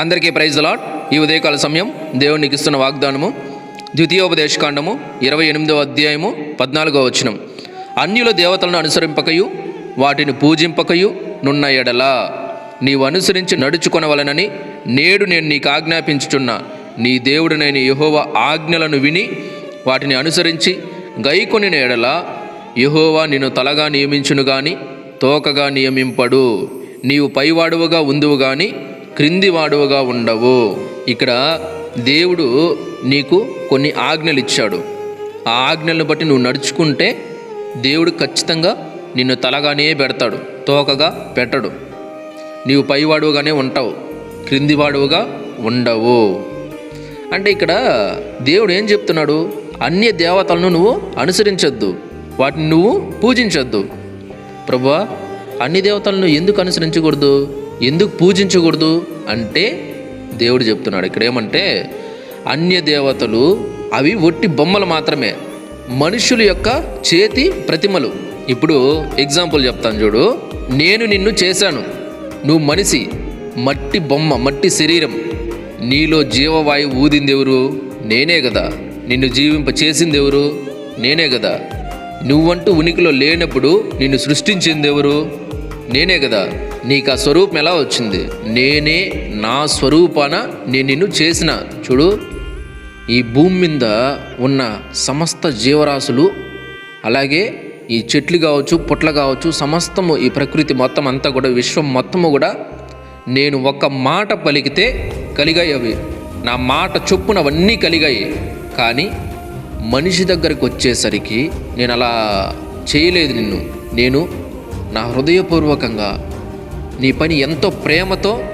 అందరికీ praise lot ఈ ఉదయకాల సమయం దేవునికి ఇస్తున్న వాగ్దానము ద్వితీయోపదేశకాండము ఇరవై ఎనిమిదవ అధ్యాయము పద్నాలుగో వచనం. అన్యుల దేవతలను అనుసరింపకయు వాటిని పూజింపకయు నున్న ఎడల. నీవు అనుసరించి నడుచుకొనవలనని నేడు నేను నీకు ఆజ్ఞాపించుచున్న. నీ దేవుడినైన యహోవ ఆజ్ఞలను విని వాటిని అనుసరించి గైకొనిన ఎడల. యహోవా నిన్ను తలగా నియమించును గాని తోకగా నియమింపడు. నీవు పైవాడువగా ఉందువు గాని క్రింది వాడువగా ఉండవు. ఇక్కడ దేవుడు నీకు కొన్ని ఆజ్ఞలు ఇచ్చాడు. ఆ ఆజ్ఞలను బట్టి నువ్వు నడుచుకుంటే దేవుడు ఖచ్చితంగా నిన్ను తలగానే పెడతాడు తోకగా పెట్టడు. నీవు పైవాడుగానే ఉంటావు క్రిందివాడువుగా ఉండవు. అంటే ఇక్కడ దేవుడు ఏం చెప్తున్నాడు? అన్య దేవతలను నువ్వు అనుసరించొద్దు వాటిని నువ్వు పూజించొద్దు. ప్రభా అన్ని దేవతలను ఎందుకు అనుసరించకూడదు? ఎందుకు పూజించకూడదు అంటే దేవుడు చెప్తున్నాడు. ఇక్కడ ఏమంటే అన్య దేవతలు అవి ఒట్టి బొమ్మలు మాత్రమే మనుషుల యొక్క చేతి ప్రతిమలు. ఇప్పుడు ఎగ్జాంపుల్ చెప్తాను చూడు. నేను నిన్ను చేశాను. నువ్వు మనిషి మట్టి బొమ్మ మట్టి శరీరం. నీలో జీవవాయువు ఊదింది ఎవరు నేనే కదా. నిన్ను జీవింప చేసింది ఎవరు నేనే కదా. నువ్వంటూ ఉనికిలో లేనప్పుడు నిన్ను సృష్టించింది ఎవరు నేనే కదా. నీకు ఆ స్వరూపం ఎలా వచ్చింది? నేనే నా స్వరూపాన నేను నిన్ను చేసిన. చూడు ఈ భూమి మీద ఉన్న సమస్త జీవరాశులు అలాగే ఈ చెట్లు కావచ్చు పుట్ల కావచ్చు సమస్తము ఈ ప్రకృతి మొత్తం అంతా కూడా విశ్వం మొత్తము కూడా నేను ఒక మాట పలికితే కలిగాయి అవి నా మాట చొప్పునవన్నీ కలిగాయి. కానీ మనిషి దగ్గరికి వచ్చేసరికి నేను అలా చేయలేదు నిన్ను. నేను నా హృదయపూర్వకంగా నీ పని ఎంతో ప్రేమతో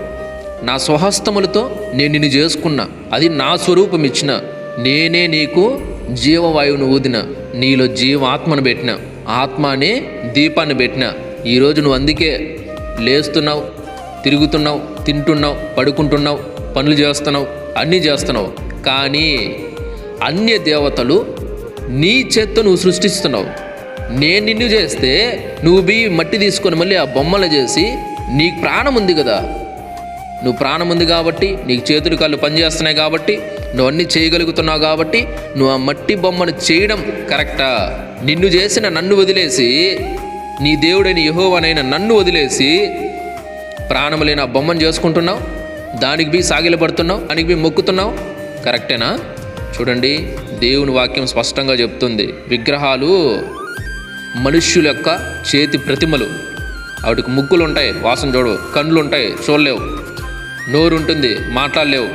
నా స్వహస్తములతో నేను నిన్ను చేసుకున్నా. అది నా స్వరూపం ఇచ్చిన నేనే నీకు జీవవాయువును ఊదిన. నీలో జీవాత్మను పెట్టిన. ఆత్మ అనే దీపాన్ని పెట్టిన. ఈరోజు నువ్వు అందుకే లేస్తున్నావు తిరుగుతున్నావు తింటున్నావు పడుకుంటున్నావు పనులు చేస్తున్నావు అన్నీ చేస్తున్నావు. కానీ అన్య దేవతలు నీ చేత్తో నువ్వు సృష్టిస్తున్నావు. నేను నిన్ను చేస్తే నువ్వు బి మట్టి తీసుకొని మళ్ళీ ఆ బొమ్మలు చేసి నీకు ప్రాణం ఉంది కదా. నువ్వు ప్రాణం ఉంది కాబట్టి నీకు చేతులు కాళ్ళు పనిచేస్తున్నాయి కాబట్టి నువ్వు అన్నీ చేయగలుగుతున్నావు కాబట్టి నువ్వు ఆ మట్టి బొమ్మను చేయడం కరెక్టా? నిన్ను చేసిన నన్ను వదిలేసి నీ దేవుడైన యహోవనైన నన్ను వదిలేసి ప్రాణం లేని ఆ బొమ్మను చేసుకుంటున్నావు దానికి బి సాగిలపడుతున్నావు దానికి బి మొక్కుతున్నావు కరెక్టేనా? చూడండి దేవుని వాక్యం స్పష్టంగా చెప్తుంది. విగ్రహాలు మనుష్యుల యొక్క చేతి ప్రతిమలు. వాటికి ముక్కులు ఉంటాయి వాసన చూడవు కళ్ళు ఉంటాయి చూడలేవు. నోరు ఉంటుంది మాట్లాడలేవు.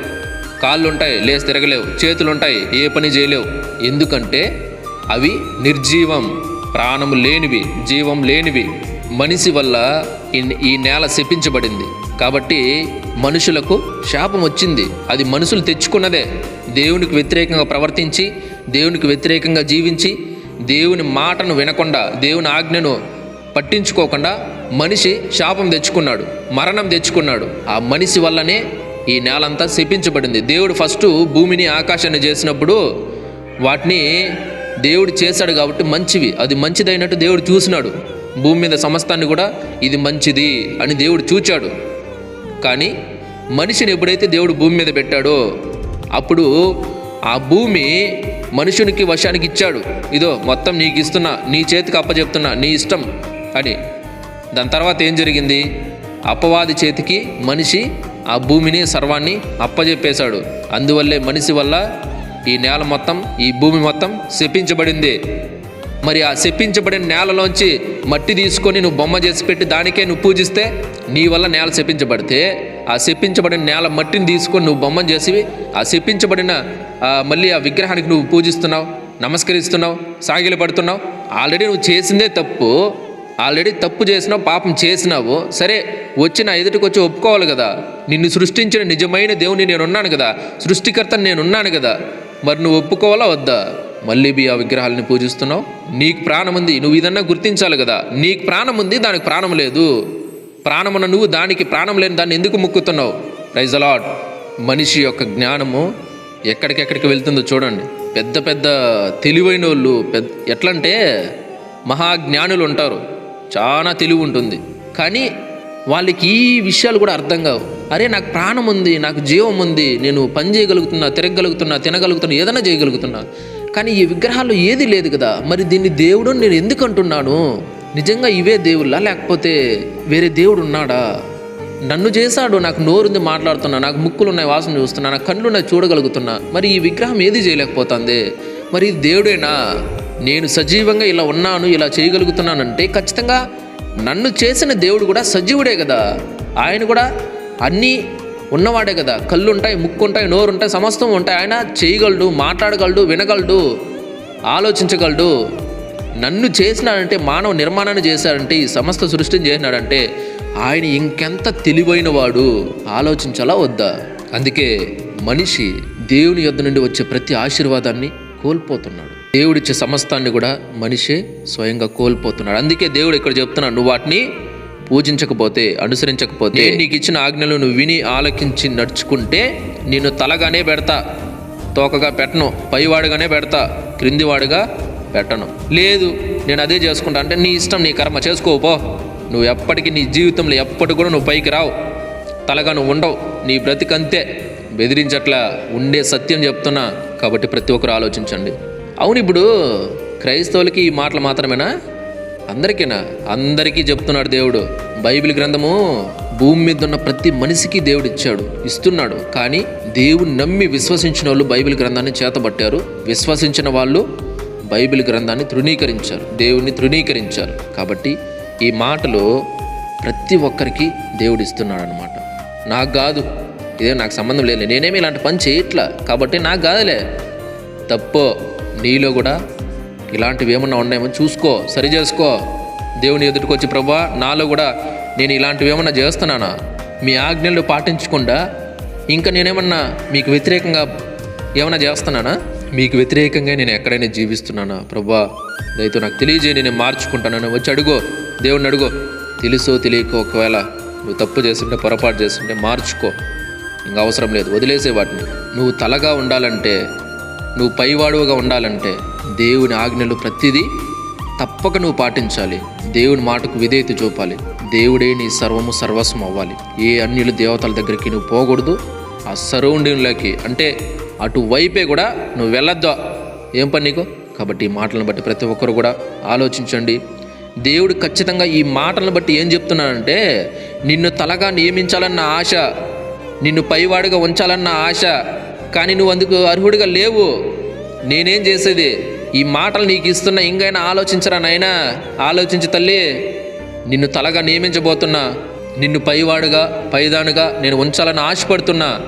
కాళ్ళు ఉంటాయి లేచి తిరగలేవు. చేతులు ఉంటాయి ఏ పని చేయలేవు. ఎందుకంటే అవి నిర్జీవం ప్రాణం లేనివి జీవం లేనివి. మనిషి వల్ల ఈ ఈ నేల శపించబడింది. కాబట్టి మనుషులకు శాపం వచ్చింది. అది మనుషులు తెచ్చుకున్నదే. దేవునికి వ్యతిరేకంగా ప్రవర్తించి దేవునికి వ్యతిరేకంగా జీవించి దేవుని మాటను వినకుండా దేవుని ఆజ్ఞను పట్టించుకోకుండా మనిషి శాపం తెచ్చుకున్నాడు మరణం తెచ్చుకున్నాడు. ఆ మనిషి వల్లనే ఈ నేలంతా శపించబడింది. దేవుడు ఫస్ట్ భూమిని ఆకాశాన్ని చేసినప్పుడు వాటిని దేవుడు చేశాడు కాబట్టి మంచివి. అది మంచిదైనట్టు దేవుడు చూసినాడు. భూమి మీద సమస్తాన్ని కూడా ఇది మంచిది అని దేవుడు చూచాడు. కానీ మనిషిని ఎప్పుడైతే దేవుడు భూమి మీద పెట్టాడో అప్పుడు ఆ భూమి మనుషునికి వశానికి ఇచ్చాడు. ఇదో మొత్తం నీకు ఇస్తున్నా నీ చేతికి అప్పచెప్తున్నా నీ ఇష్టం. అని దాని తర్వాత ఏం జరిగింది? అపవాది చేతికి మనిషి ఆ భూమిని సర్వాన్ని అప్పజెప్పేశాడు. అందువల్లే మనిషి వల్ల ఈ నేల మొత్తం ఈ భూమి మొత్తం శపించబడింది. మరి ఆ శపించబడిన నేలలోంచి మట్టి తీసుకొని నువ్వు బొమ్మ చేసి పెట్టి దానికే నువ్వు పూజిస్తే నీ వల్ల నేల శపించబడితే ఆ శపించబడిన నేల మట్టిని తీసుకొని నువ్వు బొమ్మను చేసి ఆ శపించబడిన మళ్ళీ ఆ విగ్రహానికి నువ్వు పూజిస్తున్నావు నమస్కరిస్తున్నావు సాగిలు పడుతున్నావు ఆల్రెడీ నువ్వు చేసిందే తప్పు. ఆల్రెడీ తప్పు చేసినావు పాపం చేసినావు. సరే వచ్చిన ఎదుటికి వచ్చి ఒప్పుకోవాలి కదా. నిన్ను సృష్టించిన నిజమైన దేవుని నేను ఉన్నాను కదా. సృష్టికర్త నేను ఉన్నాను కదా. మరి నువ్వు ఒప్పుకోవాలా వద్దా? మళ్ళీ బి ఆ విగ్రహాలని పూజిస్తున్నావు. నీకు ప్రాణం ఉంది నువ్వు ఇదన్నా గుర్తించాలి కదా. నీకు ప్రాణం ఉంది దానికి ప్రాణం లేదు. ప్రాణమున నువ్వు దానికి ప్రాణం లేని దాన్ని ఎందుకు ముక్కుతున్నావు? ప్రైజ్ అలాట్ మనిషి యొక్క జ్ఞానము ఎక్కడికెక్కడికి వెళ్తుందో చూడండి. పెద్ద పెద్ద తెలివైన వాళ్ళు పెద్ద ఎట్లంటే మహాజ్ఞానులు ఉంటారు. చాలా తెలివి ఉంటుంది. కానీ వాళ్ళకి ఈ విషయాలు కూడా అర్థం కావు. అరే నాకు ప్రాణం ఉంది నాకు జీవం ఉంది నేను పని చేయగలుగుతున్నా తిరగగలుగుతున్నా తినగలుగుతున్నా ఏదైనా చేయగలుగుతున్నా. కానీ ఈ విగ్రహాల్లో ఏది లేదు కదా. మరి దీన్ని దేవుడు నేను ఎందుకు అంటున్నాను? నిజంగా ఇవే దేవుళ్ళా? లేకపోతే వేరే దేవుడు ఉన్నాడా? నన్ను చేశాడు నాకు నోరుంది మాట్లాడుతున్నా నాకు ముక్కులు ఉన్నాయి వాసన చూస్తున్నా నాకు కళ్ళు ఉన్నాయి చూడగలుగుతున్నా. మరి ఈ విగ్రహం ఏది చేయలేకపోతుంది? మరి ఇది దేవుడేనా? నేను సజీవంగా ఇలా ఉన్నాను ఇలా చేయగలుగుతున్నానంటే ఖచ్చితంగా నన్ను చేసిన దేవుడు కూడా సజీవుడే కదా. ఆయన కూడా అన్నీ ఉన్నవాడే కదా. కళ్ళు ఉంటాయి ముక్కు ఉంటాయి నోరు ఉంటాయి సమస్తం ఉంటాయి. ఆయన చేయగలడు మాట్లాడగలడు వినగలడు ఆలోచించగలడు. నన్ను చేసినాడంటే మానవ నిర్మాణాన్ని చేశాడంటే ఈ సమస్త సృష్టిని చేసినాడంటే ఆయన ఇంకెంత తెలివైన వాడు ఆలోచించాలా వద్దా? అందుకే మనిషి దేవుని యొద్ద నుండి వచ్చే ప్రతి ఆశీర్వాదాన్ని కోల్పోతున్నాడు. దేవుడిచ్చే సమస్తాన్ని కూడా మనిషే స్వయంగా కోల్పోతున్నాడు. అందుకే దేవుడు ఇక్కడ చెప్తున్నాడు నువ్వు వాటిని పూజించకపోతే అనుసరించకపోతే నీకు ఇచ్చిన ఆజ్ఞలు నువ్వు విని ఆలకించి నడుచుకుంటే నిన్ను తలగానే పెడతా తోకగా పెట్టను పైవాడుగానే పెడతా క్రిందివాడుగా పెట్టను. లేదు నేను అదే చేసుకుంటా అంటే నీ ఇష్టం నీ కర్మ చేసుకోపో నువ్వు ఎప్పటికీ నీ జీవితంలో ఎప్పటికి కూడా నువ్వు పైకి రావు. తలగా నువ్వు ఉండవు నీ బ్రతికంతే బెదిరించట్లా ఉండే సత్యం చెప్తున్నా కాబట్టి ప్రతి ఒక్కరు ఆలోచించండి. అవును ఇప్పుడు క్రైస్తవులకి ఈ మాటలు మాత్రమేనా? అందరికీనా? అందరికీ చెప్తున్నాడు దేవుడు. బైబిల్ గ్రంథము భూమి మీద ఉన్న ప్రతి మనిషికి దేవుడు ఇచ్చాడు ఇస్తున్నాడు. కానీ దేవుని నమ్మి విశ్వసించిన వాళ్ళు బైబిల్ గ్రంథాన్ని చేతబట్టారు. విశ్వసించిన వాళ్ళు బైబిల్ గ్రంథాన్ని తృణీకరించారు దేవుణ్ణి తృణీకరించారు. కాబట్టి ఈ మాటలు ప్రతి ఒక్కరికి దేవుడు ఇస్తున్నాడు అనమాట నాకు కాదు ఇదే నాకు సంబంధం లేదు నేనేమి ఇలాంటి పని చేయట్లా? కాబట్టి నాకు కాదులే. తప్పో నీలో కూడా ఇలాంటివి ఏమన్నా ఉన్నాయేమో చూసుకో సరి చేసుకో. దేవుని ఎదుటికొచ్చి ప్రభా నాలో కూడా నేను ఇలాంటివి ఏమన్నా చేస్తున్నానా? మీ ఆజ్ఞలు పాటించకుండా ఇంకా నేనేమన్నా మీకు వ్యతిరేకంగా ఏమైనా చేస్తున్నానా? మీకు వ్యతిరేకంగా నేను ఎక్కడైనా జీవిస్తున్నానా? ప్రభా దయతో నాకు తెలియజేయండి నేను మార్చుకుంటానని వచ్చి అడుగో దేవుణ్ణి అడుగో. తెలుసో తెలియకో ఒకవేళ నువ్వు తప్పు చేస్తుంటే పొరపాటు చేస్తుంటే మార్చుకో. ఇంకా అవసరం లేదు వదిలేసే వాటిని. నువ్వు తలగా ఉండాలంటే నువ్వు పైవాడుగా ఉండాలంటే దేవుని ఆజ్ఞలు ప్రతిదీ తప్పక నువ్వు పాటించాలి. దేవుని మాటకు విధేయత చూపాలి. దేవుడే నీ సర్వము సర్వస్వం అవ్వాలి. ఏ అన్యులు దేవతల దగ్గరికి నువ్వు పోకూడదు. ఆ సరౌండింగ్లోకి అంటే అటువైపే కూడా నువ్వు వెళ్ళొద్దా. ఏం పని నీకు? కాబట్టి ఈ మాటలను బట్టి ప్రతి ఒక్కరు కూడా ఆలోచించండి. దేవుడు ఖచ్చితంగా ఈ మాటలను బట్టి ఏం చెప్తున్నాడంటే నిన్ను తలగా నియమించాలన్న ఆశ నిన్ను పైవాడిగా ఉంచాలన్న ఆశ కానీ నువ్వు అందుకు అర్హుడిగా లేవు. నేనేం చేసేది? ఈ మాటలు నీకు ఇస్తున్నా ఇంకైనా ఆలోచించరా నాయనా? ఆలోచించి తల్లి. నిన్ను తలగా నియమించబోతున్నా. నిన్ను పైవాడుగా పైదానుగా నేను ఉంచాలని ఆశపడుతున్నా.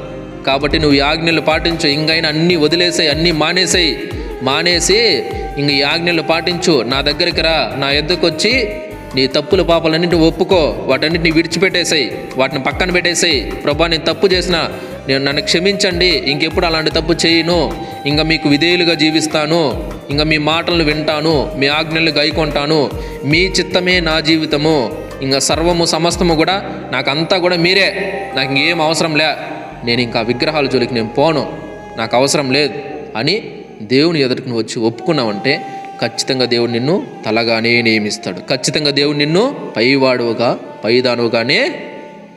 కాబట్టి నువ్వు యాజ్ఞలు పాటించు. ఇంకైనా అన్నీ వదిలేసాయి అన్నీ మానేసాయి. మానేసి ఇంక ఈ పాటించు. నా దగ్గరికి రా. నా ఎద్దకు వచ్చి నీ తప్పుల పాపాలన్నింటిని ఒప్పుకో. వాటన్నిటిని విడిచిపెట్టేసాయి. వాటిని పక్కన పెట్టేసాయి. ప్రభా నేను తప్పు చేసిన నేను నన్ను క్షమించండి ఇంకెప్పుడు అలాంటి తప్పు చేయను. ఇంకా మీకు విధేయులుగా జీవిస్తాను. ఇంకా మీ మాటలను వింటాను మీ ఆజ్ఞలు గైకొంటాను. మీ చిత్తమే నా జీవితము. ఇంకా సర్వము సమస్తము కూడా నాకంతా కూడా మీరే. నాకు ఇంకేం అవసరం లే. నేను ఇంకా విగ్రహాల జోలికి నేను పోను. నాకు అవసరం లేదు అని దేవుని ఎదుటికి వచ్చి ఒప్పుకున్నావంటే ఖచ్చితంగా దేవుడు నిన్ను తలగానే నియమిస్తాడు. ఖచ్చితంగా దేవుడు నిన్ను పైవాడుగా పైదానుగానే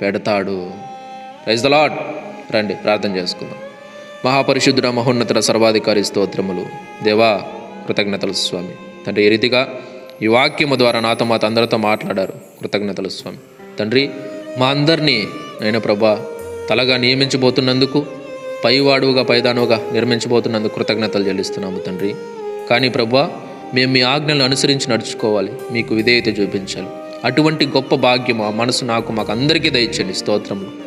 పెడతాడు. ప్రైజ్ ద లాడ్ రండి ప్రార్థన చేసుకుందాం. మహాపరిశుద్ధుడ మహోన్నతుల సర్వాధికారి స్తోత్రములు. దేవా కృతజ్ఞతలు స్వామి. తండ్రి ఈ రీతిగా ఈ వాక్యము ద్వారా నాతో మా అందరితో మాట్లాడారు. కృతజ్ఞతలు స్వామి. తండ్రి మా అందరినీ నేను ప్రభా తలగా నియమించబోతున్నందుకు పైవాడుగా పైదానుగా నిర్మించబోతున్నందుకు కృతజ్ఞతలు చెల్లిస్తున్నాము తండ్రి. కానీ ప్రభా మేము మీ ఆజ్ఞలను అనుసరించి నడుచుకోవాలి. మీకు విధేయత చూపించాలి. అటువంటి గొప్ప భాగ్యం ఆ మనసు నాకు మాకు అందరికీ దయచండి స్తోత్రములు.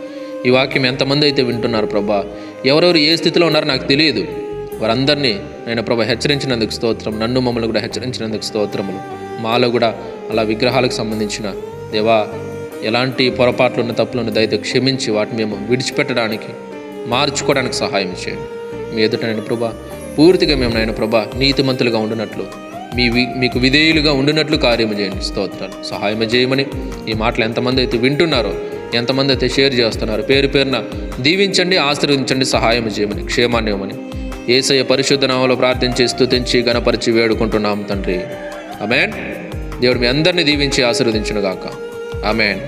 ఈ వాక్యం ఎంతమంది అయితే వింటున్నారు ప్రభా? ఎవరెవరు ఏ స్థితిలో ఉన్నారో నాకు తెలియదు. వారందరినీ నేను ప్రభా హెచ్చరించినందుకు స్తోత్రం. నన్ను మమ్మల్ని కూడా హెచ్చరించినందుకు స్తోత్రములు. మాలో కూడా అలా విగ్రహాలకు సంబంధించిన దేవా ఎలాంటి పొరపాట్లు ఉన్న తప్పులను దయతో క్షమించి వాటిని మేము విడిచిపెట్టడానికి మార్చుకోవడానికి సహాయం చేయండి. మీ ఎదుట నేను ప్రభా పూర్తిగా మేము నాయన ప్రభా నీతిమంతులుగా ఉండినట్లు మీ వి- మీకు విధేయులుగా ఉండినట్లు కార్యము చేయండి. స్తోత్రాలు. సహాయం చేయమని ఈ మాటలు ఎంతమంది అయితే వింటున్నారో ఎంతమంది అయితే షేర్ చేస్తున్నారు? పేరు పేరున దీవించండి ఆశీర్వదించండి సహాయం చేయమని క్షేమాన్ని ఇవ్వమని. ఏసయ్య పరిశుద్ధ నామంలో ప్రార్థించి స్థుతించి గణపరిచి వేడుకుంటున్నాం తండ్రి. ఆమెన్. దేవుడు మీ అందరినీ దీవించి ఆశీర్వదించును గాక ఆమెన్.